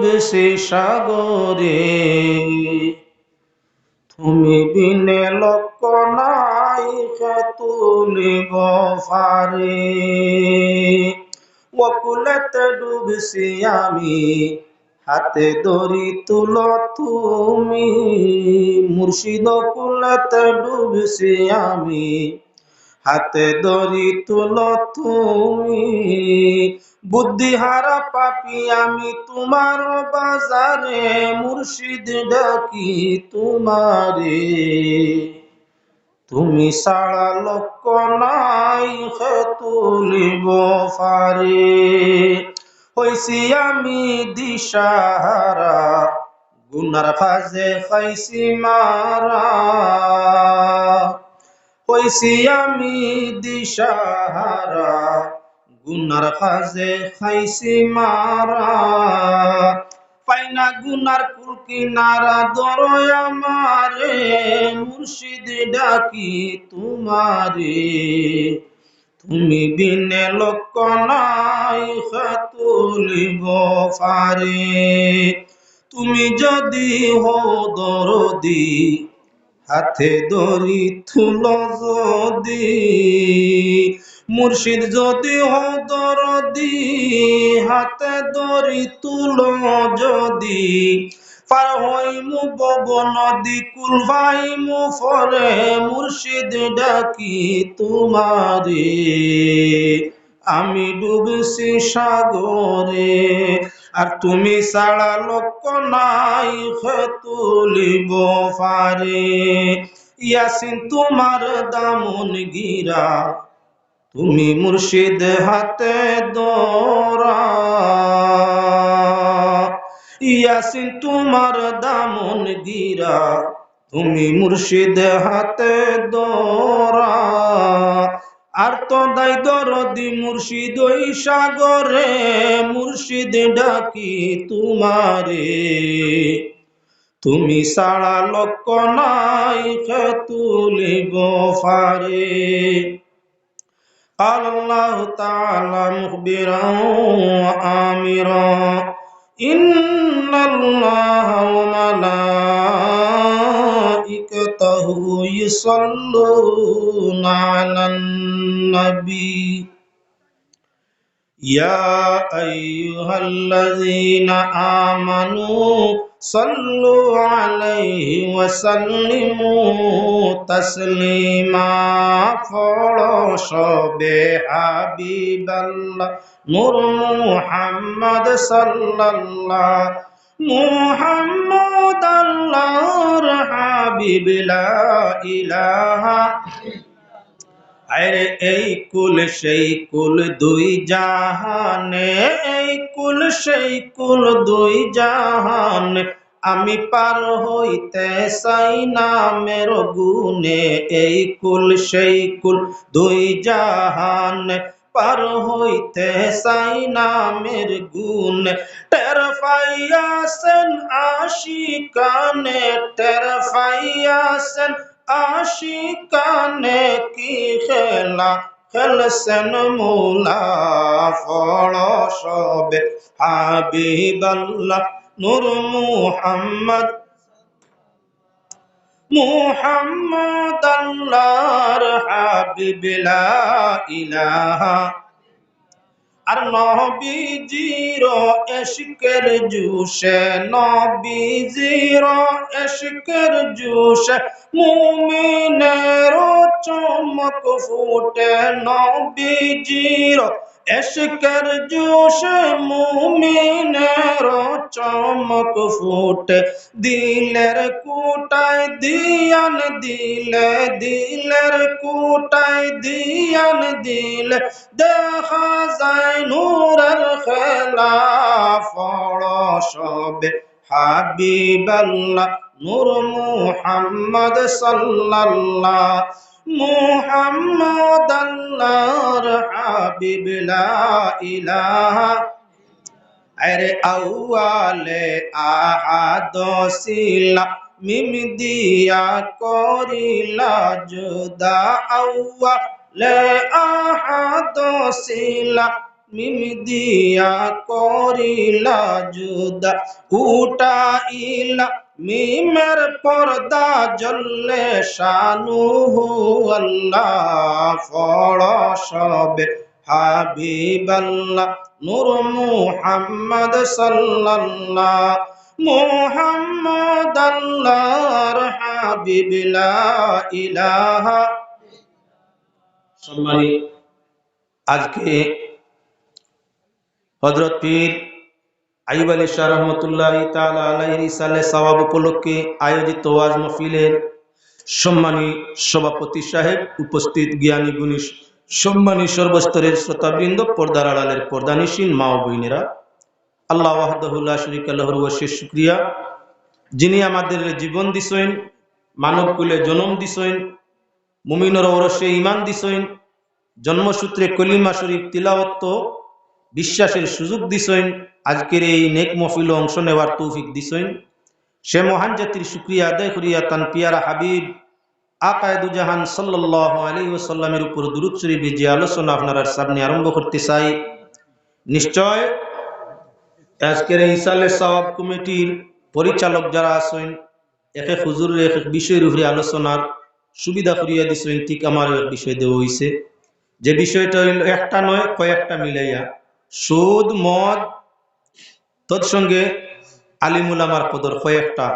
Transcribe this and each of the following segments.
ডুবছে সাগরে। তুমি বিনে লক্ষ নাই তুলিব ফারে ওকুলেতে ডুবছি আমি, হাতে দড়ি তুল তুমি। মুর্শিদ কুলেতে ডুবছি আমি হাতে দড়ি তুল তুমি। বুদ্ধিহারা পাপি আমি তোমার বাজারে, মুর্শিদ ডাকি তোমারে। তুমি সারা লক্ষ নাই তুলিব ফারে। হইছি আমি দিশাহারা, গুনার ফাজে খাইছি মারা। হইছি আমি দিশাহারা, গুনার ফাজে খাইছি মারা। পাইনা গুনার কুল কিনারা দরয় আমারে, মুর্শিদ ডাকি তোমারে। তুমি বিনে লক্ষ নাই তুলিব ফারে তুমি যদি হো দরদি হাতে দড়ি থুল যদি, মুর্শিদ যদি হো দরদি, হাতে দড়ি তুল যদি। পার হইমু বব নদী, কুল ভাইমু ফরে, মুর্শিদ ডাকি তোমারে। আমি ডুবছি সাগরে আর তুমি সারা লক্ষ নাই তুলিব ফারে ইয়াসিন, তোমার দামন গিরা, তুমি মুর্শিদ হাতে দোরা ইয়াসিন, তোমার দামন গিরা, তুমি মুর্শিদ হাতে দোরা আর তো দাই দরদি মুর্শিদ ওই সাগরে, মুর্শিদ ডাকি তোমারে। তুমি সারা লক্ষ নাই খেতুলিব গোফারে। আল্লাহ তালা মুখবির আমির। ইন্নাল্লাহ মালা يصلون على النبي يا أيها الذين آمنوا صلوا عليه وسلموا تسليما فرش بحبيب الله نور محمد صلى الله মোহাম্মদ আল্লাহর হাবিব লা ইলাহা। আরে এই কুল, সেই কুল দুই জাহানে, এই কুল, সেই কুল দুই জাহানে। আমি পার হইতে সাই নামের গুনে এই কুল, সেই কুল দুই জাহানে। পার হইতে চাই নামের গুণ। টের পাইয়াছেন আশিকানে টের পাইয়াছেন আশিকানে কি খেলা? খেলছেন মুলা ফল সবে। হাবিবাল্লাহ, নূর মুহাম্মদ মুহাম্মদ আল্লাহর হাবিব লা ইলাহা। আর নবীজির এশকের জুসে নবীজির এশকের জুসে মুমিনের চমক ফুটে নবীজির এশকের জোশে মুমিনের চমক ফুটে। দিলের কুটায় দিয়ান দিলে, দিলের কুটায় দিয়ান দিলে। দেখা যায় নূরের খেলা ফল সবে হাবিবাল্লাহ, নূর মুহাম্মদ সাল্লাল্লাহ। মুহাম্মদ আল্লাহর হাবিব লা ইলাহা আরে আউয়ালে আহাদ সিলা মিম দিয়া করিলা জুদা আউয়ালে আহাদ সিলা মিম দিয়া করিলা জুদা উঠাইলা মিমের পর্দা জল্লে শানুহু আল্লাহ ফড় সবে হাবিবাল্লাহ। নূর মুহাম্মদ সাল্লাল্লাহ মুহাম্মদ আল্লাহর হাবিব লা ইলাহা। আজকে হজরত পীর আইব আলী শাহ রহমতুল্লাহ তালা আলাইহির ইসালে সওয়াব উপলক্ষে আয়োজিত ওয়াজ মফিলের সম্মানী সভাপতি সাহেব উপস্থিত জ্ঞানী গুণী সম্মানী সর্বস্তরের শ্রোতাবৃন্দ, পর্দার আড়ালের পর্দানিসীন মা ও বোনেরা, আল্লাহ ওয়াহদুল্লাহ শরিক আল্লাহর ওয়াশের শুক্রিয়া। যিনি আমাদের জীবন দিছেন মানব কুলে জনম দিছেন, মুমিনর ওরসে ইমান দিছেন, জন্মসূত্রে কলিমা শরীফ তিলাওয়াত বিশ্বাসের সুযোগ দিছেন, আজকের এই নেক মফিল অংশ নেওয়ার তৌফিক দিছেন। সে মহান জাতির শুক্রিয়া আদায় করিয়া তান পিয়ারা হাবিব আকায়দুজাহান সাল্লাহ আলী ওসাল্লামের উপর দুরুদ শরীফ যে আলোচনা আপনার সামনে আরম্ভ করতে চাই, নিশ্চয় আজকের ইসালে সওয়াব কমিটির পরিচালক যারা আছেন, এক এক হুজুরের এক এক বিষয়ের উপরে আলোচনার সুবিধা করিয়া দিছেন, ঠিক আমার এক বিষয় দেওয়া হয়েছে যে বিষয়টা হইল একটা নয়, কয়েকটা মিলাইয়া। সুদ, মদ। তৎসঙ্গে আলিমুল আমার পদর কয়েকটা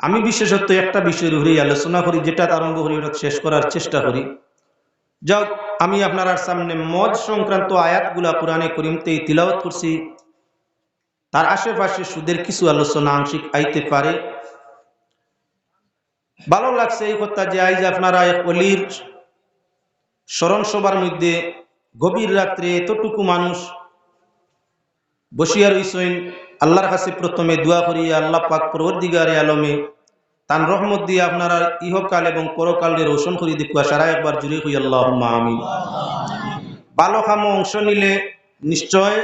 আমি বিশেষত একটা বিষয়ের উপরেই আলোচনা করি, যেটা আরম্ভ করি ওটা শেষ করার চেষ্টা করি। যাক আমি আপনার সামনে মদ সংক্রান্ত আয়াতগুলা কোরআনে করিমতে তিলাওয়াত করছি। তার আশেপাশে সুদের কিছু আলোচনা আংশিক আইতে পারে। ভালো লাগছে এই কথা যে আইজ আপনারা অলির স্মরণ সভার মধ্যে গভীর রাত্রে এতটুকু মানুষ বসিয়া রইসইন আল্লাহর কাছে প্রথমে দোয়া করিয়া আল্লাহ পাক পরবর্তীগারে আলমে তান রহমত দিয়ে আপনারা ইহকাল এবং পরকালে রোশন করি দেখুয়া সারা একবার জুড়ে হই আল্লাহ আমি ভালো কাম অংশ নিলে নিশ্চয়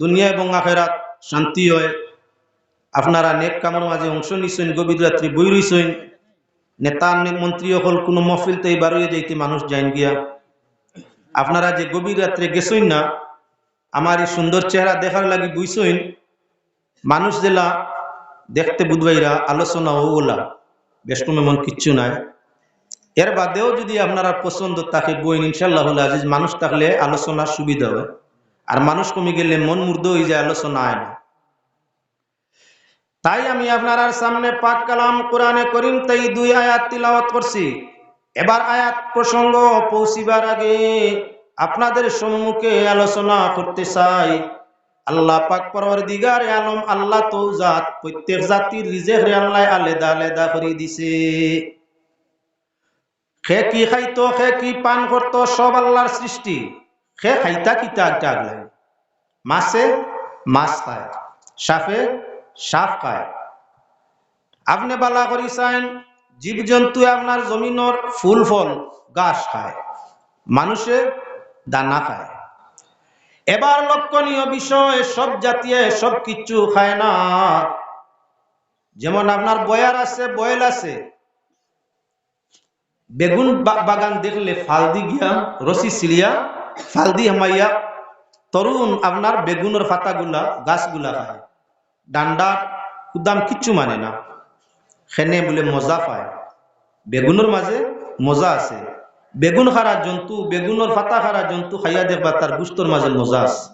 দুনিয়া এবং আখেরাত শান্তি হয়। আপনারা নেক কামের মাঝে অংশ নিছেন, গভীর রাত্রি বই রইছেন নেতা মন্ত্রী হল কোনো মফিলতে বারোয় যাইতে মানুষ যাইন গিয়া। আপনারা যে গভীর রাত্রে গেছইন না, আমার এই সুন্দর চেহারা দেখার লাগি বুঝছইন মানুষ জেলা দেখতে বুধবাইরা আলোচনা ওলা বেষ্টম এমন কিচ্ছু নাই। এর বাদেও যদি আপনারা পছন্দ থাকে বইন ইনশাল্লাহ আজিজ, মানুষ থাকলে আলোচনার সুবিধা হয়। আর মানুষ কমে গেলে মন মূর্ধ হয়ে যায়, আলোচনা আয় না। তাই আমি আপনার সামনে পাক কালাম কোরআনে করিম, তাই দুই আয়াত তিলাওয়াত করছি। এবার আয়াত প্রসঙ্গ পৌঁছিবার আগে আপনাদের সম্মুখে আলোচনা করতে চাই। আল্লাহ পাক পরওয়ার দিগার আলম আল্লাহ তো জাত প্রত্যেক জাতির রিজেক আল্লাহ আলেদা আলেদা করে দিছে। খে কি খাইতো, খে কি পান করতো, সব আল্লাহর সৃষ্টি। খে খাইতা কিতা একটা আগলাই মাছে, মাছ খায়। সাফে, সাফ খায়। আপনি বালা করি চাইন জীব জন্তু আপনার জমিনর ফুল, ফল গাছ খায়, মানুষে দানা খায়। এবার লক্ষণীয় বিষয়, সব জাতীয় সব কিছু খায় না। যেমন আপনার বয়ার আছে, বয়েল আছে। বেগুন বাগান দেখলে ফালদি গিয়া রসি সিলিয়া, ফালদি হামাইয়া, তরুণ আপনার বেগুনের পাতাগুলা, গাছগুলা খায়। ডান্ডা কুদাম কিচ্ছু মানে না। খেনে বলে মজা পায়। বেগুনের মাঝে মজা আছে। বেগুন খারা জন্তু, বেগুনের ফাতা খারা জন্তু খাইয়া দেখবা তার গুস্তর মাঝে মজা আছে।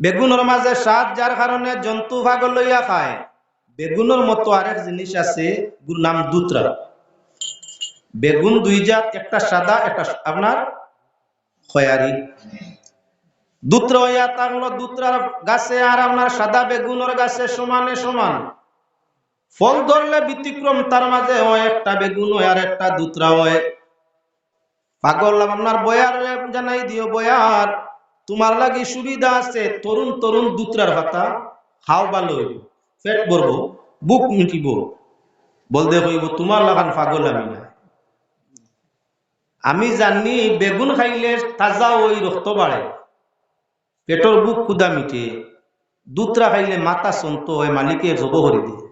বেগুনের মাঝে স্বাদ যার কারণে জন্তু ভাগ লইয়া খায়। বেগুনের মতো আরেক জিনিস আছে নাম দুতরা। বেগুন দুই জাত, একটা সাদা, একটা আপনার খয়ারি। দুত্র হইয়া থাকল, দুত্রার গাছে আর আপনার সাদা বেগুনের গাছে সমানে সমান। ফল ধরলে ব্যতিক্রম, তার মাঝে হয় একটা বেগুন হয় আর একটা দুত্রা হয়। পাগল আপনার বয়ার জানাই দিও বয়ার, তোমার লাগি সুবিধা আছে, তরুণ তরুণ দুত্রার ভাতা খাও ভালো পেট ভরবো, বুক মিটিব, বলতে হইব তোমার লাগান পাগল আমি না আমি জানি বেগুন খাইলে তাজা ওই রক্ত বাড়ে পেটর বুক ক্ষুদা মিটে, দুতরা খাইলে মাথা সন্ত হয় মালিকে জব করে দিয়ে।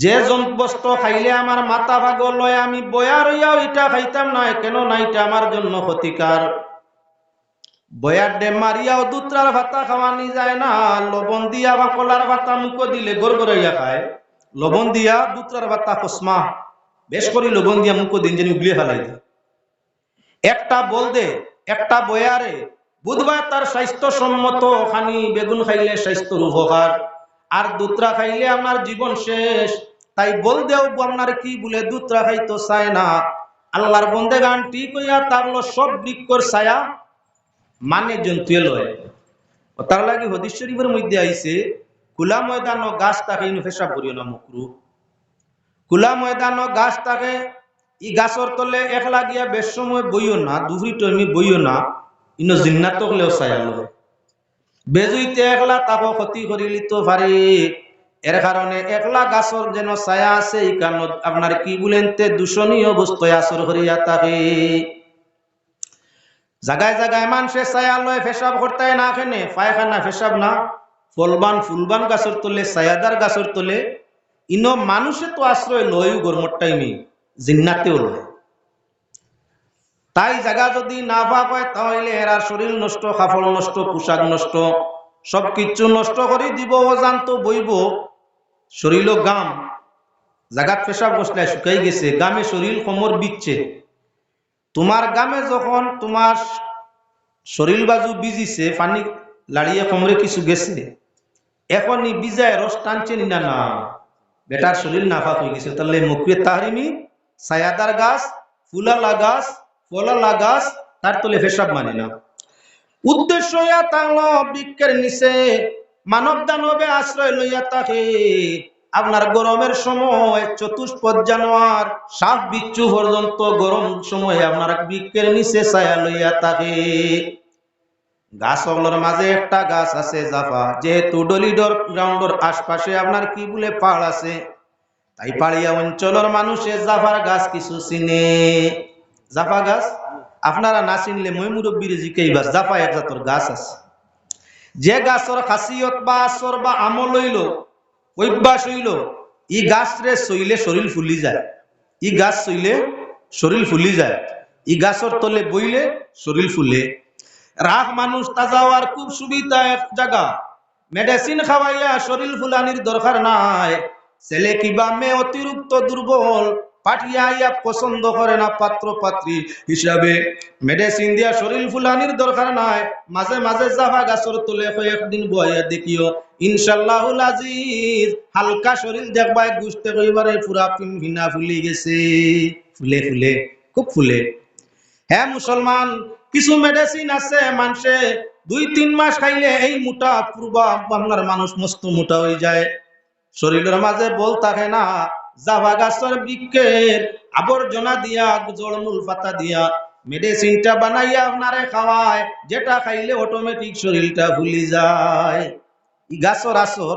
যে বস্ত্র খাইলে আমার মাথা ভাগল লয় আমি বয়া রইয়াও এটা খাইতাম না, কেন না এটা আমার জন্য ক্ষতিকার? বয়ার ডে মারিয়াও দুত্রার ভাতা খাওয়ানি যায় না, লবণ দিয়া বা কলার ভাতা মুখো দিলে গড় গড়াইয়া খায়। লবণ দিয়া দুত্রার ভাতা কসমা বেশ করে লবণ দিয়া মুখো দিন যেন উগলিয়ে ফেলাই একটা বল দে একটা বয়ারে, বুধবার তার স্বাস্থ্য সম্মত খানি বেগুন খাইলে স্বাস্থ্যর উপকার। আর দুত্রা খাইলে আমার জীবন শেষ। তাই বল দেও আপনার কি বলে দুত্রা খাইতো চায় না? আল্লাহর বন্দে গান ঠিক হইয়া তার হলো সব বৃক্ষর ছায়া মানে জন্তুয়ে লয়। তার লাগে হদিস শরীফের মধ্যে আইছে, খোলা ময়দান ও গাছ তাকে ফেসাব করিও না মুকরু। খোলা ময়দান ও গাছ তাকে ই গাছর তলে একলা গিয়া বেশ সময় বইও না দুপুরি টমি বইও না, ইনো জিন্নাত হলেও চায়ালো বেজুইতে একলা তাকো ক্ষতি করিলি তো পারি এর কারণে একলা গাছর যেন ছায়া আছে, এই কারণত আপনার কি বলেন তে দূষণীয় বস্তু আসর করিয়া থাকে জাগায় জাগায় মানুষে ছায়া লয়, ফেসাব করতে না কেনে, পায়খানা ফেসাব না। ফলবান ফুলবান গাছর তলে, ছায়াদার গাছর তলে, ইনো মানুষে তো আশ্রয় লয়ও গরমর টাইমে জিন্নাতেও লয়। তাই জায়গা যদি না পাক হয়, তাহলে এরার শরীর নষ্ট, কাপড় নষ্ট, পোশাক নষ্ট, সব কিছু নষ্ট করে দিব, অজান্ত বইব। শরীর গাম। জাগাত পেশাব বসলে শুকাই গেছে। গামে শরীর কোমর বিচ্ছে। তোমার গামে যখন তোমার শরীর বাজু বিজিছে, পানি লাড়িয়ে কোমরে কিছু গেছে, এখনই বিজায় রস টানছে নি না না। বেটার শরীর নাফাক হয়ে গেছে। তাহলে মুখে তাহারিমি, ছায়াদার গাছ, ফুলালা গাছ ফলালা গাছ তার তলে ফেসাব মানে না। উদ্দেশ্য বৃক্ষের নিচে মানব দানবে আশ্রয় লইয়া থাকে আপনার গরমের সময় চতুষ্পদ জানোয়ার, সাপ বিচ্ছু পর্যন্ত গরম সময় আপনার বৃক্ষের নিচে ছায়া লইয়া থাকে গাছগুলোর মাঝে একটা গাছ আছে জাফা, যেহেতু ডলিডর গ্রাউন্ডর আশপাশে আপনার কি বলে পাহাড় আছে, তাই পাহাড়িয়া অঞ্চলের মানুষে জাফার গাছ কিছু চিনে। জাফা গাছ, আপনারা না চিনলে মই মুরব্বীর জিকেইবা, জাফা এক জাতর গাছ আছে। যে গাছর খাসিয়ত বা আসর বা আমল হইল, অভ্যাস হইল, ই গাছ রে চইলে শরীর ফুলি যায়। ই গাছ চইলে শরীর ফুলি যায়। ই গাছর তলে বইলে শরীর ফুলে। রাখ মানুষ তাজা হওয়ার খুব সুবিধা এক জায়গা। মেডিসিন খাওয়াইয়া শরীর ফুলানির দরকার নাই। ছেলে কিবা মেয়ে অতিরিক্ত দুর্বল পাঠিয়া ইয়া পছন্দ করে না পাত্র পাত্রী হিসাবে। মেডিসিন দিয়া শরীর ফুলানির দরকার নাই। মাঝে মাঝে জাফা গাছর তলে একদিন বয়া দেখিও। ইনশাল্লাহুল আজিজ হালকা শরীর দেখবাই গুছতে কইবারে পুরা ফুলি গেছে। ফুলে ফুলে, খুব ফুলে। হ্যাঁ মুসলমান, কিছু মেডিসিন আছে মানুষে দুই, তিন মাস খাইলে এই মোটা পূর্বা আপনার মানুষ মস্ত মোটা হয়ে যায়। শরীরের মাঝে বল থাকে না। জাভা গাছের বৃক্ষের আবর্জনা দিয়া জলমূল পাতা দিয়া। মেডিসিনটা বানাইয়া আপনারে খাওয়ায়, যেটা খাইলে অটোমেটিক শরীরটা ভুলি যায়। গাছর আসর,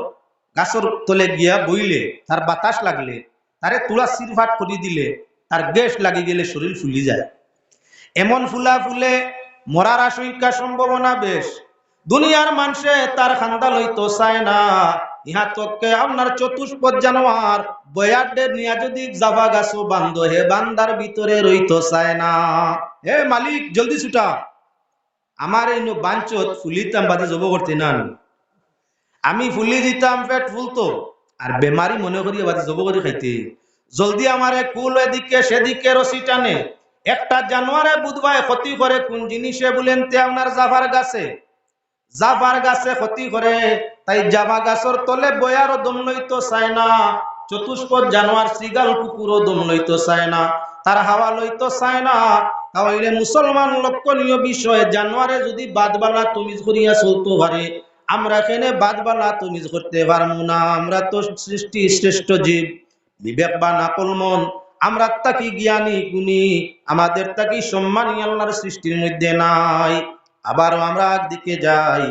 গাছর তলে গিয়া বইলে, তার বাতাস লাগলে, তারে তুলা সিরফাট করে দিলে, তার গ্যাস লাগি গেলে শরীর ফুলি যায়। এমন ফুলা ফুলে মরার আশঙ্কা সম্ভাবনা বেশ। দুনিয়ার মানুষে তার খান্দা লইতো চায় না। ইহা তককে আপনার চতুষ্পদ জানোয়ার, বয়াডে নিয়া যদি জাভা গাছও বান্ধ, হে বান্দার ভিতরে রইতো চায় না। হে মালিক, জলদি ছুটা। আমার এই বাঞ্চত ফুলিতাম বাদে জব করতে না আমি ফুলি দিতাম, পেট ফুলতো, আর বেমারি মনে করি বাদে জব করে খাইতে। জলদি আমারে কুল এদিকে, সেদিকে রসি টানে। একটা জানোয়ারে বুধবাই ক্ষতি করে, কোন জিনিসে বলেন তে আপনার জাফার গাছে? জাফার গাছে ক্ষতি করে, তাই জাভা গাছর তলে বয়ার দম লইতো চায় না। চতুষ্পদ জানোয়ার শ্রীগাল কুকুরও দম লইতো চায় না। তার হাওয়া লইতো চায় না। তাহলে মুসলমান লক্ষণীয় বিষয়ে, জানোয়ারে যদি বাদবালা তুমিজ করিয়া চলতো পারে আমরা এখানে বাদবালা তুমিজ করতে পারব না? আমরা তো সৃষ্টি শ্রেষ্ঠ জীব। বিবেক বা নাকল মন, আমরা তাকি জ্ঞানী গুণী? আমাদের তাকি সম্মানী আল্লাহর সৃষ্টির মধ্যে নাই? আবার আমরা একদিকে যাই।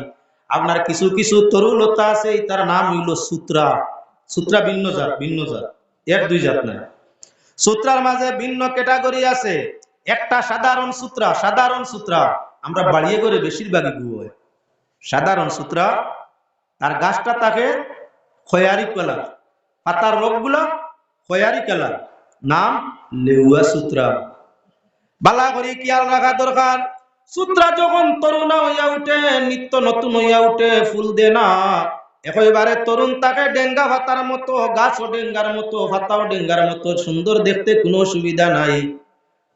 আপনার কিছু কিছু তরুলতা আছে, তার নাম হইল সূত্রা। সূত্রা ভিন্ন জাত ভিন্ন জাত। এক দুই জাত না সূত্রার মাঝে ভিন্ন ক্যাটাগরি আছে। একটা সাধারণ সূত্রা সাধারণ সূত্রা। আমরা বাড়িয়ে করে বেশিরভাগই গুয় সাধারণ সূত্রা, তার গাছটা তাকে খয়ারি কালার পাতার রোগগুলো খয়ারি কালার নাম লেউয়া সূত্রা। বালা করে খেয়াল রাখা দরকার? সূত্রা যখন তরুণা হইয়া উঠে, নিত্য নতুন হইয়া উঠে, ফুল দে না। একেবারে তরুণ তাকে ডেঙ্গা ভাতার মতো, গাছও ডেঙ্গার মতো, ভাতাও ডেঙ্গার মতো, সুন্দর দেখতে কোনো অসুবিধা নাই।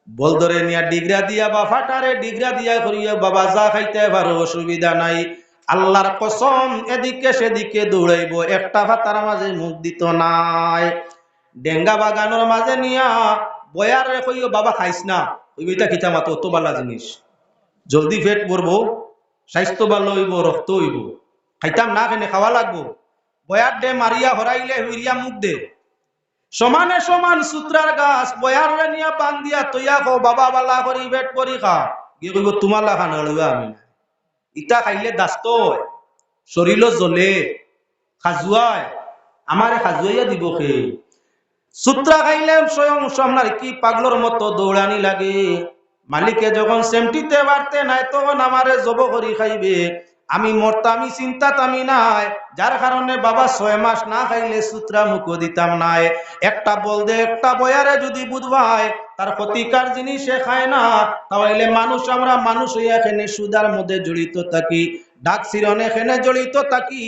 বলদরে নিয়া ডিগরা দিয়া বা ফাটারে ডিগ্রা দিয়া করিয়া, বাবা যা খাইতে পারো, অসুবিধা নাই। আল্লাহর কসম, এদিকে সেদিকে দৌড়াইব, একটা ভাতার মাঝে মুখ দিত নাই। ডেঙ্গা বাগানোর মাঝে নিয়া, বয়ার রে কইও বাবা খাইস না। ওইটা খিতা মাতো অত বালা জিনিস। জলদি পেট ভরবো স্বাস্থ্য ভালো হইব রক্ত হইব। খাইতাম না কেনে খাওয়া লাগবো। বয়ার দে মারিয়া হরাইলে হইরিয়া মুখ দে। সমানে সমান সূত্রার গাছ, বয়ার নিয়া বান দিয়া তৈয়া খো বাবা, বালা করি, পেট করি খা। গিয়ে কইব, তোমার লাখা নড়বে আমি। ইটা খাইলে দাস্ত শরীর জ্বলে, খাজুয়ায়। আমারে খাজুয়াইয়া দিব খে সূত্রা খাইলে স্বয়ং আপনার কি পাগলোর মতো দৌড়ানি লাগে? মালিকে যখন সেমটিতে বাড়তে নাই, তখন আমারে জব করি খাইবে। আমি মরতামি চিন্তা তামি নাই। যার কারণে বাবা ছয় মাস না খাইলে সূত্রা মুখ দিতাম নাই। একটা বলদে, একটা বয়ারে যদি বুধবাই তার ক্ষতিকার জিনিস সে খায় না, তাহলে মানুষ আমরা মানুষ হইয়া এখানে সুদার মধ্যে জড়িত থাকি। ডাক সিরনে এখানে জড়িত থাকি,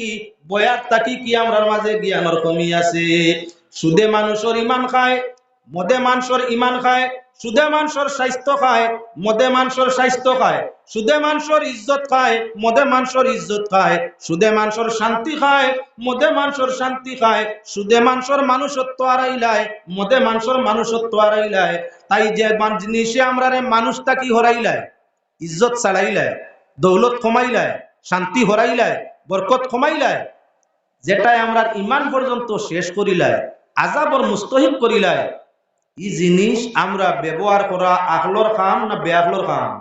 বয়ার থাকি কি আমরা মাঝে জ্ঞানের কমি আছে। সুদে মানুষের ইমান খায় মদে মানুষের ইমান খায়, সুদে মানুষের স্বাস্থ্য খায়, মদে মানুষের স্বাস্থ্য খায়, সুদে মানুষের ইজ্জত খায়, মদে মানুষের ইজ্জত খায়, সুদে মানুষের শান্তি খায়, মদে মানুষের শান্তি খায়, সুদে মানুষের মানুষত্ব হারাইলায় মদে মানুষের মানুষত্ব হারাইলায় তাই যে জিনিসে আমরা রে মানুষটা কি হরাইলায় ইজ্জত ছাড়াইলায় দৌলত কমাইলায় শান্তি হরাইলায় বরকত কমাইলায় যেটাই আমরা ইমান পর্যন্ত শেষ করিলায় আজাবর মুস্তহিব করিলায় ই জিনিস আমরা ব্যবহার করা আখলর খাম না বেআখলর খাম?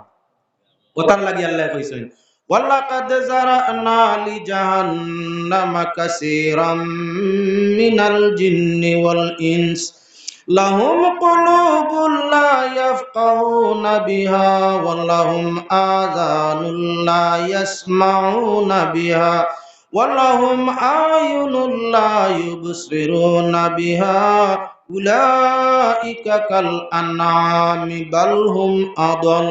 ওতার লাগি আল্লাহ কইছেন, ওয়ালাকাদ জারানা লিজাহান্নামা কাসীরাম মিনাল জিন্নি ওয়াল ইনস, লাহুম কুলুবুন লা ইয়াফকাহুনা বিহা ওয়া লাহুম আযানুন লা ইয়াসমাউনা বিহা ওয়া লাহুম আয়ুনুন লা ইউবসিরুনা বিহা উলাইকা কাল আনআমি বাল হুম আদল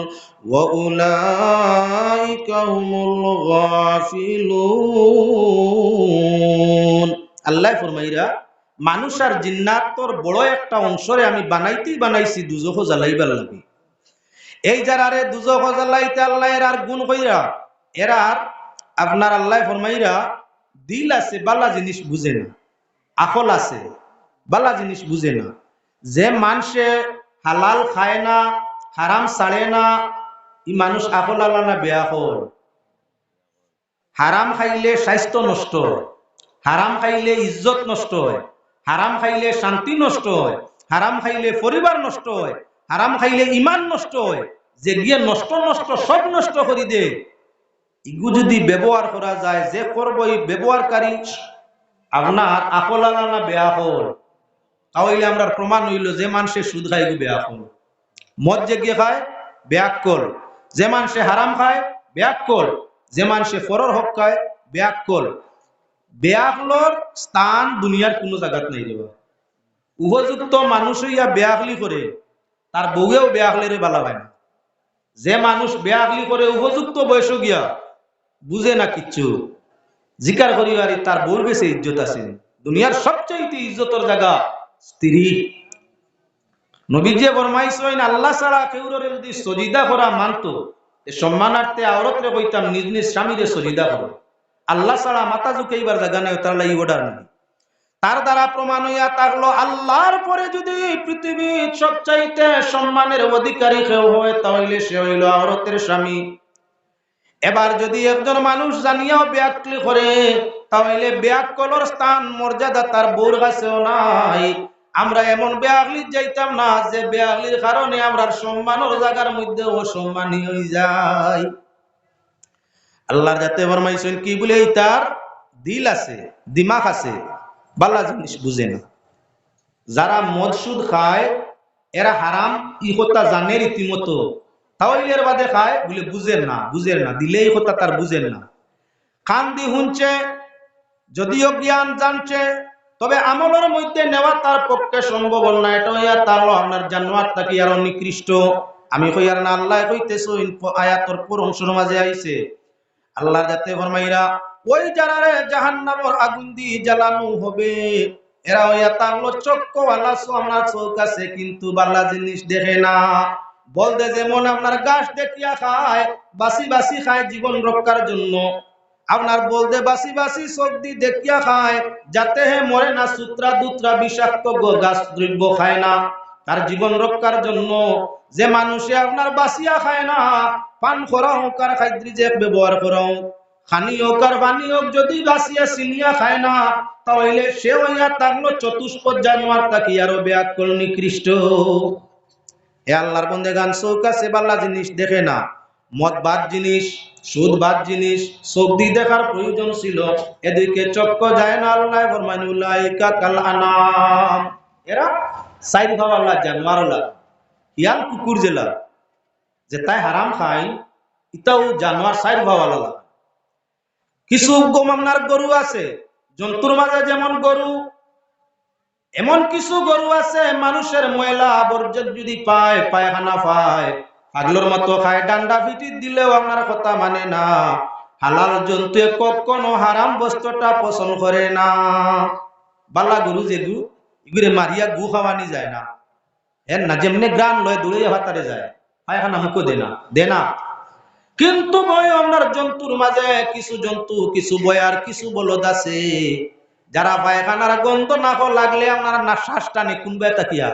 ওয়া উলাইকা হুমুল গাফিলুন। আল্লাহ ফরমাইরা আর বড় একটা অংশরে আমি বানাইতেই বানাইছি, দুজখ জ্বালাইবার লাগে এই যারারে দুজখ জ্বালাইতে আল্লাহ এর আর গুণ কইরা এরার আপনার আল্লাহ ফরমাইরা, দিল আছে, বালা জিনিস বুঝে না আকল আছে। বালা জিনিস বুঝে না। যে মানুষে হালাল খায় না, হারাম ছাড়ে না ই মানুষ আকল আল্লাহ না বেয়াকল হারাম খাইলে স্বাস্থ্য নষ্ট হারাম খাইলে ইজ্জত নষ্ট হয়, হারাম খাইলে শান্তি নষ্ট হয়, হারাম খাইলে পরিবার নষ্ট হয়, হারাম খাইলে ইমান নষ্ট হয়, যে গিয়ে নষ্ট নষ্ট সব নষ্ট করে দে ইগু যদি ব্যবহার করা যায়, যে করব ব্যবহারকারী, আপনার আকল আলা না বেয়াকল তাহলে আমরা প্রমাণ হইল যে মানুষের সুদ খায় এগু বেয়াকল মদ যে গিয়ে খায়? বেয়াক্কল যে মানুষে হারাম খায়? বেয়াক্কল যে মানুষে ফরর হক খায়? বেয়াক্কল বেয়াকলর স্থান দুনিয়ার কোনো জায়গাত নাই রে। উপযুক্ত মানুষ হইয়া বেয়াকলি করে, তার বউয়েও বেয়াকলিরে বালা হয় না যে মানুষ বেয়াকলি করে উপযুক্ত বয়স গিয়া বুঝে না কিচ্ছু। জিকার করিবারি তার বউর বেশি ইজ্জত আছে। দুনিয়ার সবচেয়ে ইজ্জতর জায়গা স্ত্রী। নবীজি ফরমাইছেন আল্লাহ ছাড়া কেউরে যদি সজিদা করা মানতো সম্মানার্থে আওরতরে কইতাম, নিজ নিজ স্বামীরে সজিদা করো। আল্লাহ ছাড়া মাথা ঝুঁকেইবার জায়গা নেই, তার লাগি অর্ডার নেই। তার দ্বারা প্রমাণ হইয়া থাকল, আল্লাহর পরে যদি পৃথিবীর সবচাইতে সম্মানের অধিকারী কেউ হয়, তাহলে সে হইল আওরতের স্বামী। এবার যদি একজন মানুষ জানিয়াও ব্যাকলি করে, তাহলে ব্যাককলর স্থান, মর্যাদা তার বউর কাছেও নাই। আমরা এমন বেয়াগলি যাইতাম না, যে বেয়াগলির কারণে আমরা সম্মানের জায়গার মধ্যে অসম্মানী হয়ে যাই আল্লাহর যাতে ফরমাইছেন, কি বলে এই তার? দিল আছে, দিমাগ আছে, বাল্লা জিনিস বুঝে না। যারা মদ সুদ খায়, এরা হারাম ই হত্যা জানে রীতিমতো। তাহলে এর বাদে খায়, বলে বুঝেন না বুঝেন না, দিলেই হত্যা তার বুঝেন না। খান দি শুনছে যদিও জ্ঞান জানছে তবে আমলের মধ্যে নেওয়া তার পক্ষে সম্ভব না। এটা হইয়া তার আপনার জানোয়ার তাকে আরও নিকৃষ্ট। আমি কই আর না, আল্লাহ কইতেছো আয়াতর পুর অংশের মাঝে আইছে। আল্লাহ যাতে ফরমাইরা, ওই যারারে জাহান্নামর আগুন দিয়ে জ্বালানো হবে। এরা ওই তাহলো চক্কওয়ালা সোমনা চৌক আছে, কিন্তু বাল্লা জিনিস দেখে না। বলতে যেমন আপনার গাছ দেখিয়া খায়, বাসি বাসি খায় জীবন রক্ষার জন্য। আপনার বলতে বাসি বাসি সবজি দেখিয়া খায়, যাতে হে মরে না সূত্রা দুত্রা বিষাক্ত গাছ দ্রব্য খায় না। তার জীবন রক্ষার জন্য যে মানুষে আপনার বাসিয়া খায় না, পান করা হোক আর খাদ্রি যে ব্যবহার করা। হোক খানি হোক আর বানি হোক, যদি বাসিয়া সিনিয়া খায় না, তাহলে সে হইয়া থাকল চতুষ্পদ জানোয়ার তাকে আরও ব্যাগ করল নিকৃষ্ট এ আল্লাহর বন্দে গান চৌকাছে বাল্লা জিনিস দেখে না, মদ বাদ জিনিস সুদ বাদ জিনিস সবদি দেখার প্রয়োজন ছিল। এদিকে চক্ক যায় না আল্লাহ ফরমানুল্লাহিকা কাল আনাম। এরা সাইড ভাবাল্লাহ জানোয়ারলা ইয়াল কুকুর জেলা। যে তাই হারাম খাই ইতাও জানোয়ার সাইড ভাবালা কিছু গোমামনার গরু আছে, জন্তুর মাঝে যেমন গরু, এমন কিছু গরু আছে, মানুষের ময়লা আবর্জন যদি পায়, পায়খানা পায় পাগলোর মতো খায় ডান্ডা ফিটি দিলেও আমার কথা মানে না। হালাল জন্তু কখনো হারাম বস্তুটা পছন্দ করে না। বালা গরু যে গু এগুলো মারিয়া গু খাওয়ানি যায় না। এর না, যেমনি লয় দূরে যায়। পায়খানা মুখো দে না দে না কিন্তু বয় আপনার জন্তুর মাঝে কিছু জন্তু, কিছু বয়ার কিছু বলদ আছে। যারা পায়খানার গন্ধ না লাগলে আপনার না শ্বাস টানে কুনবে তাকিয়া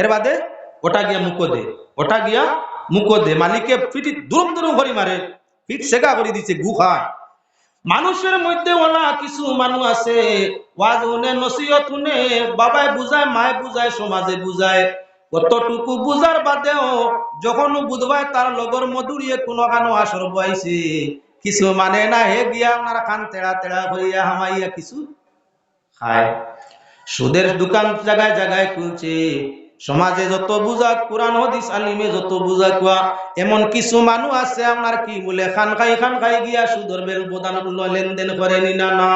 এর বাদে ওটা গিয়া মুখো দে, ওটা গিয়া মুখো দে। মালিকে ফিটি দুরম দুরম ভরি মারে, ফিট সেগা করে দিছে গুহা মানুষের মধ্যে ওলা কিছু মানুষ আছে, ওয়াজ উনে নসিহত উনে বাবাই বুঝায়, মায় বুঝায়, সমাজে বুঝায়। কতটুকু বুঝার বাদেও যখন বুধবায় তার লগর মধুরিয়ে কোনো কানো আসর বয়াইছে কিছু মানে না, হে গিয়া আপনার খান তেড়া তেড়া করিয়া হামাইয়া কিছু খায়। সুদের দোকান জায়গায় জায়গায় খুলছে সমাজে যত বুঝা কোরআন, হদিস, আলিমে যত বুঝা কুয়া, এমন কিছু মানুষ আছে আপনার কি বলে খান খাই খান খাই গিয়া সুদর বেল প্রদান লেনদেন করে নিনা না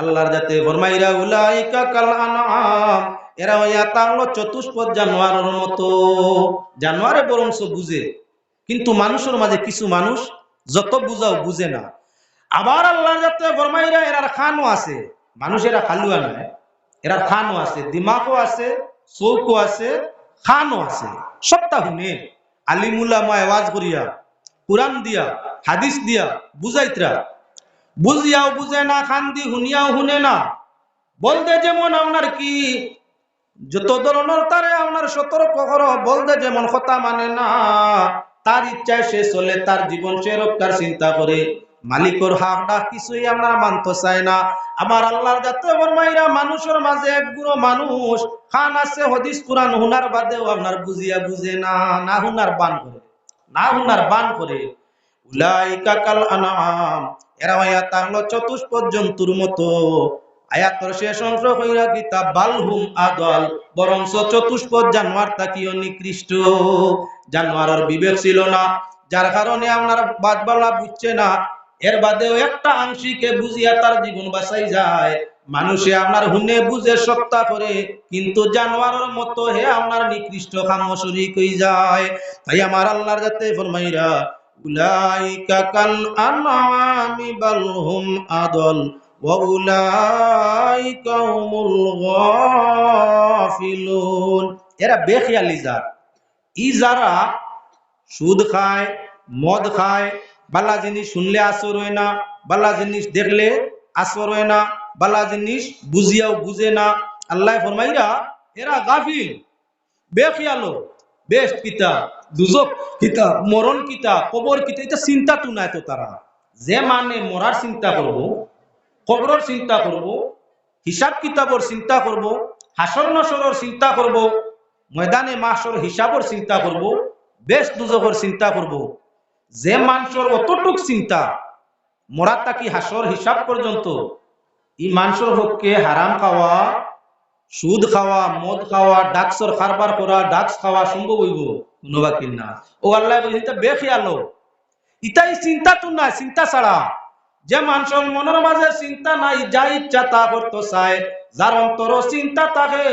আল্লাহর যাতে ফরমাইরা, উলাইকা কাল এরা হইয়া তাহলো চতুষ্পদ জানোয়ারের মতো। জানোয়ারে বরংস বুঝে। কিন্তু মানুষের মাঝে কিছু মানুষ যত বুঝাও বুঝে না। আবার আল্লাহ যাতে ফরমাইরা, এরার খানও আছে। মানুষেরা খালুয়া নয় এরা খানও আছে, দিমাগও আছে। চৌকও আছে খানও আছে। সপ্তাহ হুনে আলিমুল্লাহ মা আওয়াজ করিয়া, কোরআন দিয়া, হাদিস দিয়া বুঝাইতরা, বুঝিয়াও বুঝে না খান দি শুনিয়াও শুনে না। বলতে যেমন আপনার কি, যত ধরনের তারে আপনার সতর্ক কর বলতে যেমন কথা মানে না, তার ইচ্ছায় সে চলে, তার জীবন সে রক্ষার চিন্তা করে। মালিকর হাকটা কিছুই আমরা মানতে চাই না। আমার আল্লাহর যাতে মাইরা মানুষের মাঝে এক গুঁড়ো মানুষ, খান আছে, হদিস, কোরআন হুনার বাদেও আপনার বুঝিয়া বুঝে না না হুনার বান করে, না হুনার বান করে। বিবেক ছিল না, যার কারণে আপনার বাদবালা বুঝছে না এর বাদেও একটা আংশিকে বুঝিয়া তার জীবন বাঁচাই যায়। মানুষে আপনার হুনে বুঝে সত্তা করে কিন্তু জানোয়ারের মতো হে আপনার নিকৃষ্ট খামসরি কই যায়। তাই আমার আল্লাহর যাতে ফরমাইরা, উলাইকা কাল আনআমি বাল আদল, ওয়া উলাইকা হুমুল গাফিলুন। এরা বেখিয়ালি জাত। ই যারা সুদ খায়, মদ খায় বালা জিনিস শুনলে আসর হয় না, বালা জিনিস দেখলে আসর হয় না, বালা জিনিস বুঝিয়াও বুঝে না। আল্লাহ ফরমাইরা, এরা গাফিল, বেখিয়ালো, বেশ কিতা দুজক কিতা মরণ কিতা কবর কিতা এটা চিন্তা তো নাই তো তারা। যে মানে মরার চিন্তা করব, কবরের চিন্তা করব, হিসাব কিতাবর চিন্তা করব, হাসর নসরের চিন্তা করব, ময়দানে মাসর হিসাবর চিন্তা করব, বেশ দুজকর চিন্তা করব। যে মানুষের অতটুক চিন্তা মরা তাকি হাসর হিসাব পর্যন্ত? ই মানুষের পক্ষে হারাম খাওয়া, সুদ খাওয়া, মদ খাওয়া, ডাক্সর কারবার করা, ডাক্স খাওয়া সম্ভব হইব? ও আল্লাহ ইটাই চিন্তা তো না চিন্তা ছাড়া। যে মানুষের মনের মাঝে চিন্তা নাই, যা ইচ্ছা তা করতে চায়। যার অন্তর চিন্তা থাকে,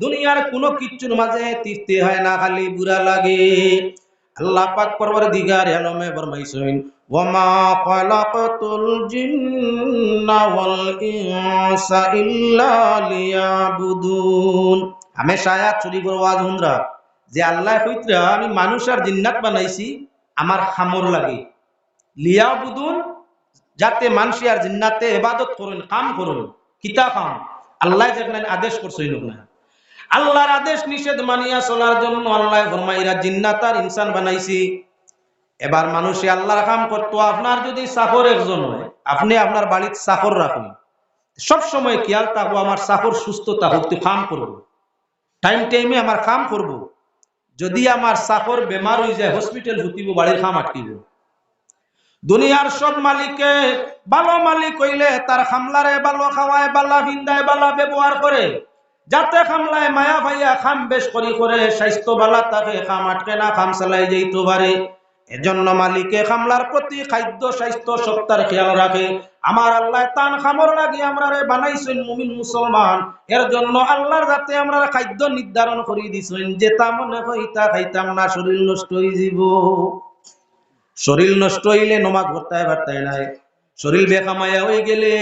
দুনিয়ার কোনো কিচ্ছুর মাঝে তিস্তে হয় না, খালি বুড়া লাগে। আল্লাহ পাক পরবর দিগার আলমে ফরমাইছেন ওয়ামা খালাকাতুল জিন্না ওয়াল ইনসা ইল্লা লিয়াবুদুন। আমি সায়াত চুরি করব আজ হুনরা, যে আল্লাহ কইতরা আমি মানুষ আর জিন্নাত বানাইছি, আমার খামর লাগে। লিয়াবুদুন, যাতে মানুষ আর জিন্নাতে ইবাদত করুন, কাম করুন কিতা কাম আল্লাহ যেখানে আদেশ করছেন না। আল্লাহর আদেশ নিষেধ মানিয়া চলার জন্য আল্লাহ ফরমাইরা জিন্নাত আর ইনসান বানাইছি। এবার মানুষে আল্লাহর কাম করতো, আপনার যদি সাফর একজন হয়, আপনি আপনার বাড়িতে সাফর রাখুন। সব সময় খেয়াল থাকব, আমার সাফর সুস্থ থাকুক তো কাম করব। টাইম টাইমে আমার কাম করব। যদি আমার সাফর বেমার হয়ে যায় হসপিটাল হুতিব বাড়ির কাম আটকিব। দুনিয়ার সব মালিকে ভালো মালিক হইলে তার খামলারে ভালো খাওয়ায় বালা ভিন্দায় বালা ব্যবহার করে। যাতে খামলায় মায়া ভাইয়া খাম বেশ করি করে স্বাস্থ্য বালা তাকে খাম আটকে না, খাম চালাই যেতে পারে। এজন্য মালিকে খামলার প্রতি খাদ্য, স্বাস্থ্য সপ্তাহ খেয়াল রাখে। আমার আল্লাহ তান খামর লাগি আমরা রে বানাইছেন মুমিন মুসলমান। এর জন্য আল্লাহর যাতে আমরা খাদ্য নির্ধারণ করে দিছেন। যে তা মনে হইতা খাইতাম না, শরীর নষ্ট হয়ে যাব। শরীর নষ্ট হইলে নমাজ ভর্তায় ভর্তায় নাই শরীর বেকামায়া হয়ে গেলে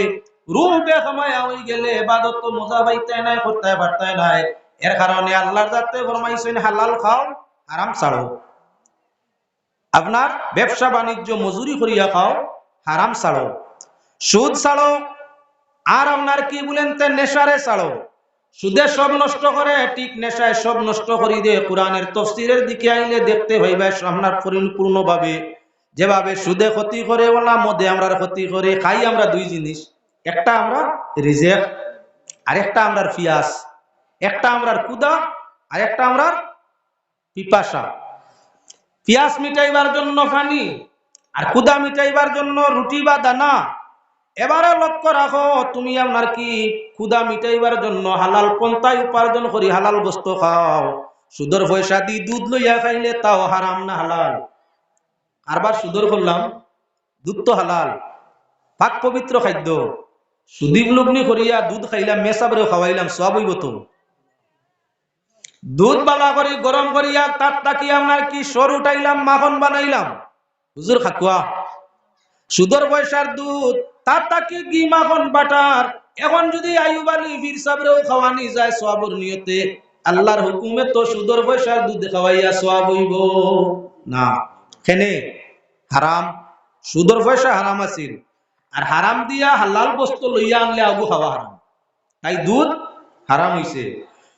রুহ বেকামায়া হয়ে গেলে এবাদত তো মজা পাইতে নাই ভর্তায় ভর্তায় নাই। এর কারণে আল্লাহর যাতে ফরমাইছেন, হালাল খাও আরাম ছাড়ো। আপনার ব্যবসা বাণিজ্য মজুরি করিয়া খাও, হারাম ছাড়ো। সুদ ছাড়ো, আর আপনার কি বলেন তে, নেশারে ছাড়ো। সুদে সব নষ্ট করে, ঠিক নেশায় সব নষ্ট করি দে কোরআনের তফসিরের দিকে আইলে দেখতে হইবে, আপনার পরিপূর্ণ ভাবে যেভাবে সুদে ক্ষতি করে ওলা মদে আমরা ক্ষতি করে, খাই আমরা দুই জিনিস। একটা আমরা রিজেক আরেকটা আমরা ফিয়াস, একটা আমরা কুদা আর একটা আমরা পিপাসা। পিয়াস মিটাইবার জন্য পানি, আর কুদা মিটাইবার জন্য রুটি বা দানা। এবারে লক্ষ্য রাখো, তুমি আপনার কি ক্ষুদা মিটাইবার জন্য হালাল পন্থায় উপার্জন করি, হালাল বস্তু খাও। সুদর পয়সা দি দুধ লইয়া খাইলে তাও হারাম না হালাল। আরবার সুদর করলাম, দুধ তো হালাল। পাক পবিত্র খাদ্য। সুদীপ লগ্নি করিয়া দুধ খাইলাম মেসাবরে খাওয়াইলাম, সব হইব তো দুধ বালা করি, গরম করিয়া তার তাকি আপনার কি সর উঠাইলাম, মাখন বানাইলাম। হুজুর খাকুয়া সুদর পয়সার দুধ তার তাকি ঘি মাখন বাটার? এখন যদি আয়ুব আলী ফির সাবরেও খাওয়ানি যায় সোয়াবর নিয়তে, আল্লাহর হুকুমে তো সুদর পয়সার দুধ খাওয়াইয়া সোয়াব হইব। না কেনে হারাম। সুদর পয়সা হারাম আছিল। আর হারাম দিয়া হালাল বস্তু লইয়া আনলে আবু খাওয়া হারাম। তাই দুধ হারাম হইছে।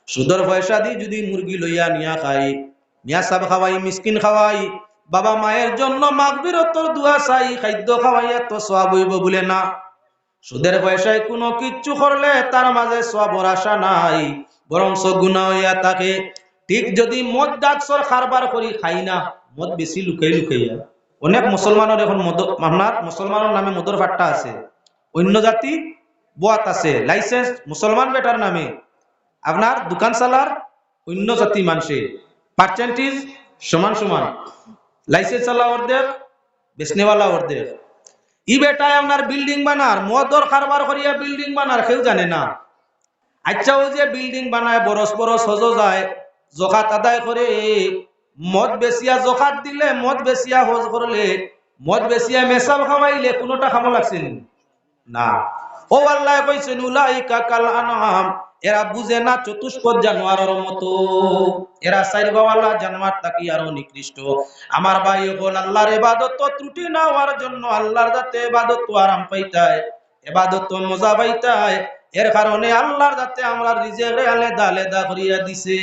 সুদর পয়সা দি যদি মুরগি লইয়া নিয়া খাই নিয়া সাব খাওয়াই, মিসকিন খাওয়াই, বাবা মায়ের জন্য মাগবিরতর দুয়া চাই, খাদ্য খাওয়াইয়া তো সব হইব বলে না। সুদের পয়সায় কোনো কিচ্ছু করলে তার মাঝে সবর আশা নাই বরং গুণা হইয়া থাকে। ঠিক যদি মদ ডাকসর খারবার করি, খাই না, মদ বেশি লুকাই লুকাইয়া। অনেক মুসলমানের এখন আপনার মুসলমানের নামে মদর ফাট্টা আছে। অন্য জাতি বোয়াত আছে। লাইসেন্স মুসলমান বেটার নামে। আপনার দোকান চালার অন্য জাতি মানুষে পার্সেন্টেজ সমান সমান। লাইসেন্স চালা অর্ধেক, বেচনেওয়ালা অর্ধেক। ই বেটায় আপনার বিল্ডিং বানার, মদর কারবার করিয়া বিল্ডিং বানার, কেউ জানে না। আচ্ছা ও যে বিল্ডিং বানায়, বরস বরস হজ যায় জখাত আদায় করে মদ বেচিয়া জখাত দিলে, মদ বেচিয়া হজ করলে, মদ বেচিয়া মেসাব খাওয়াইলে কোনোটা খামো লাগছে না? ও আল্লাহ কইছেন, উলাইকা কাল আনহাম। এরা বুঝে না চতুষ্পদ জানোয়ারের মতো। এরা চাইর বাওয়ালা জানোয়ার তাকি আরও নিকৃষ্ট। আমার ভাই বল আল্লাহর ইবাদত তো ত্রুটি না হওয়ার জন্য আল্লাহর যাতে ইবাদত তো আরাম পাইতায়, ইবাদত তো মজা পাইতায়। এর কারণে আল্লাহর যাতে আমরা রিজেকে আলাদা আলাদা করিয়া দিছে।